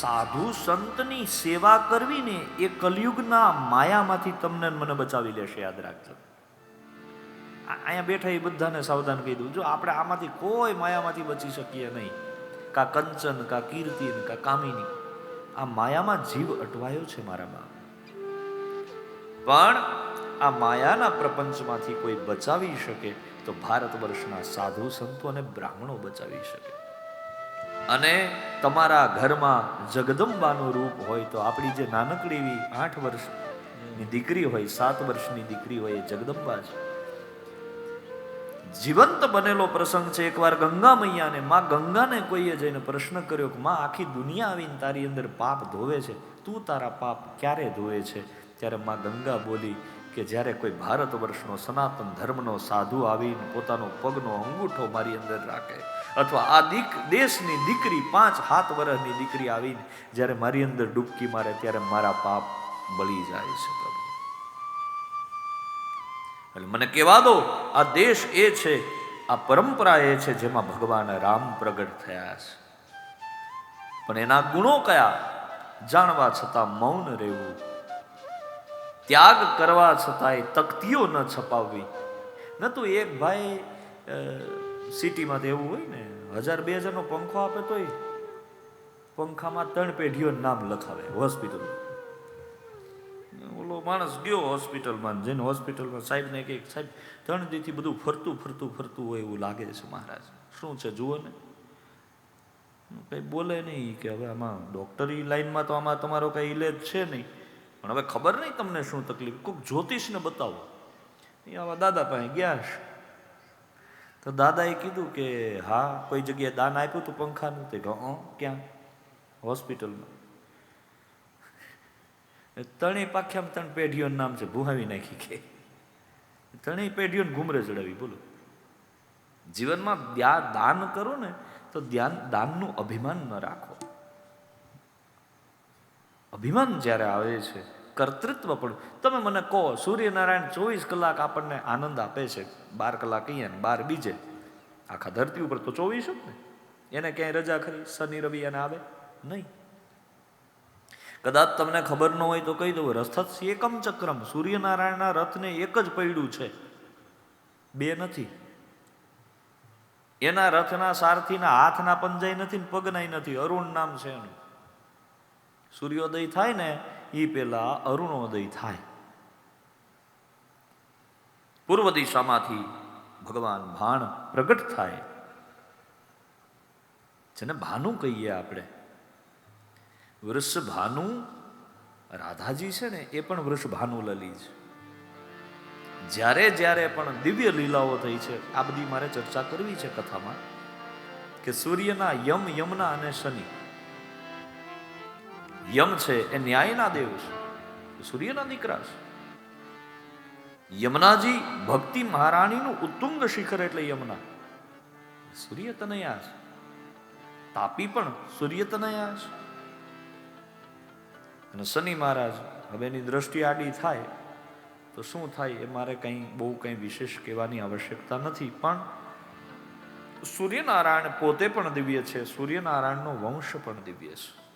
સાધુ સંતની સેવા કરવી ને એ કલયુગના માયામાંથી તમને મને બચાવી લેશે, યાદ રાખજો. અહીંયા બેઠા એ બધાને સાવધાન કહી દઉં. જો આપણે આમાંથી કોઈ માયામાંથી બચી શકીએ નહીં, કા કંચન, કા કીર્તિ કા કામિની, આ માયામાં જીવ અટવાયો છે મારા બાપ. પણ આ માયાના પ્રપંચમાંથી કોઈ બચાવી શકે તો ભારત વર્ષના સાધુ સંતો અને બ્રાહ્મણો બચાવી શકે. અને તમારા ઘરમાં જગદંબાનું રૂપ હોય તો આપણી જે નાનકડી એવી આઠ વર્ષની દીકરી હોય, સાત વર્ષની દીકરી હોય એ જગદંબા છે. જીવંત બનેલો પ્રસંગ છે. એકવાર ગંગા મૈયાને, માં ગંગાને કોઈએ જઈને પ્રશ્ન કર્યો કે, માં, આખી દુનિયા આવીને તારી અંદર પાપ ધોવે છે? તું તારા પાપ ક્યારે ધોવે છે? ત્યારે માં ગંગા બોલી કે, જ્યારે કોઈ ભારત વર્ષનો સનાતન ધર્મનો સાધુ આવીને પોતાનો પગનો અંગૂઠો મારી અંદર રાખે અથવા આ દીક, દેશની દીકરી પાંચ હાથ વર્ષની દીકરી આવીને જ્યારે મારી અંદર ડૂબકી મારે ત્યારે મારા પાપ બળી જાય છે પ્રભુ. એટલે મને કહેવા દો, આ દેશ એ છે, આ પરંપરા એ છે જેમાં ભગવાન રામ પ્રગટ થયા છે. પણ એના ગુણો કયા? જાણવા છતાં મૌન રહેવું. ત્યાગ કરવા છતાંય તકતીઓ ન છપાવવી. ન તો એક ભાઈ સિટીમાં તો એવું હોય ને, હજાર બે હજારનો પંખો આપે તોય પંખામાં ત્રણ પેઢીઓ નામ લખાવે હોસ્પિટલ ઓલો માણસ ગયો હોસ્પિટલમાં જઈને હોસ્પિટલમાં સાહેબને કે, સાહેબ, ત્રણ દીથી બધું ફરતું ફરતું ફરતું હોય એવું લાગે છે મહારાજ. શું છે, જુઓ ને. કંઈ બોલે નહીં કે હવે આમાં ડૉક્ટરી લાઈનમાં તો આમાં તમારો કંઈ ઇલેજ છે નહીં. પણ હવે ખબર નહીં તમને શું તકલીફ? કોઈક જ્યોતિષને બતાવો. એ આવા દાદા પાસે ગયા તો દાદાએ કીધું કે, હા, કોઈ જગ્યાએ દાન આપ્યું હતું પંખાનું? તે કહો ક્યાં? હોસ્પિટલમાં. ત્રણેય પાખ્યામાં ત્રણ પેઢીઓનું નામ છે, ભૂહાવી નાખી કે. ત્રણેય પેઢીઓને ઘૂમરે ચડાવી, બોલો. જીવનમાં દાન કરો ને, તો ધ્યાન, દાનનું અભિમાન ન રાખો. અભિમાન જ્યારે આવે છે કર્તૃત્વ પણ તમે મને કહો, સૂર્યનારાયણ ચોવીસ કલાક આપણને આનંદ આપે છે. બાર કલાક અહીંયા ને બાર બીજે. આખા ધરતી ઉપર તો ચોવીસ જ ને. એને ક્યાંય રજા ખરી? શનિ, રવિ એને આવે? નહીં. કદાચ તમને ખબર ન હોય તો કહી દઉં રથત એકમ ચક્રમ સૂર્યનારાયણના રથને એક જ પૈડું છે. બે નથી. એના રથના સારથીના હાથના પંજાઈ નથી ને પગનાય નથી. અરુણ નામ છે એનું. સૂર્યોદય થાય ને એ પેલા અરુણોદય થાય પૂર્વ દિશામાંથી ભગવાન ભાણ પ્રગટ થાય જેને ભાનુ કહીએ આપણે વૃષભાનુ રાધાજી છે ને એ પણ વૃષભાનુ લલી છે જ્યારે જ્યારે પણ દિવ્ય લીલાઓ થઈ છે આ બધી મારે ચર્ચા કરવી છે કથામાં કે સૂર્યના યમ યમના અને શનિ યમ છે એ ન્યાયના દેવ છે. સૂર્યના દીકરા છે. યમુનાજી ભક્તિ મહારાણીનું ઉત્તુંગ શિખર એટલે યમુના. સૂર્ય તનયા છે. તાપી પણ સૂર્ય તનયા છે. અને શનિ મહારાજ, હવે એની દ્રષ્ટિ આડી થાય, તો શું થાય એ મારે કંઈ બહુ કંઈ વિશેષ કહેવાની આવશ્યકતા નથી, પણ સૂર્યનારાયણ પોતે પણ દિવ્ય છે, સૂર્યનારાયણનો વંશ પણ દિવ્ય છે.